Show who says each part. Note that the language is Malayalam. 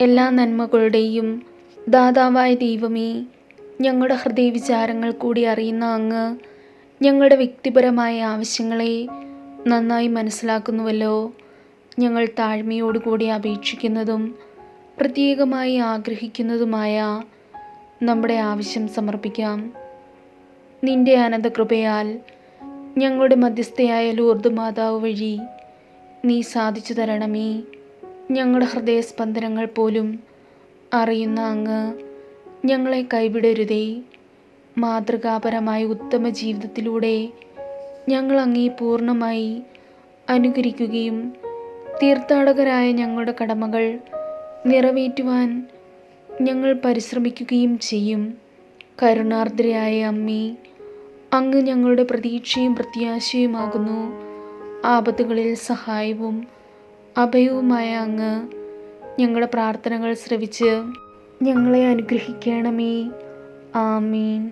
Speaker 1: എല്ലാ നന്മകളുടെയും ദാതാവായ ദൈവമേ ഞങ്ങളുടെ ഹൃദയവിചാരങ്ങൾ കൂടി അറിയുന്ന അങ്ങ് ഞങ്ങളുടെ വ്യക്തിപരമായ ആവശ്യങ്ങളെ നന്നായി മനസ്സിലാക്കുന്നുവല്ലോ. ഞങ്ങൾ താഴ്മയോടുകൂടി അപേക്ഷിക്കുന്നതും പ്രത്യേകമായി ആഗ്രഹിക്കുന്നതുമായ നമ്മുടെ ആവശ്യം സമർപ്പിക്കാം. നിന്റെ അനന്തകൃപയാൽ ഞങ്ങളുടെ മധ്യസ്ഥയായ ലൂർദ് മാതാവ് വഴി നീ സാധിച്ചു തരണമേ. ഞങ്ങളുടെ ഹൃദയസ്പന്ദനങ്ങൾ പോലും അറിയുന്ന അങ്ങ് ഞങ്ങളെ കൈവിടരുതേ. മാതൃകാപരമായ ഉത്തമ ജീവിതത്തിലൂടെ ഞങ്ങൾ അങ്ങേ പൂർണമായി അനുകരിക്കുകയും തീർത്ഥാടകരായ ഞങ്ങളുടെ കടമകൾ നിറവേറ്റുവാൻ ഞങ്ങൾ പരിശ്രമിക്കുകയും ചെയ്യും. കരുണാർദ്രയായ അമ്മേ അങ്ങ് ഞങ്ങളുടെ പ്രതീക്ഷയും പ്രത്യാശയുമാകുന്നു. ആപത്തുകളിൽ സഹായവും അഭയവുമായ അങ്ങ് ഞങ്ങളുടെ പ്രാർത്ഥനകൾ ശ്രവിച്ച് ഞങ്ങളെ അനുഗ്രഹിക്കണമേ. ആമീൻ.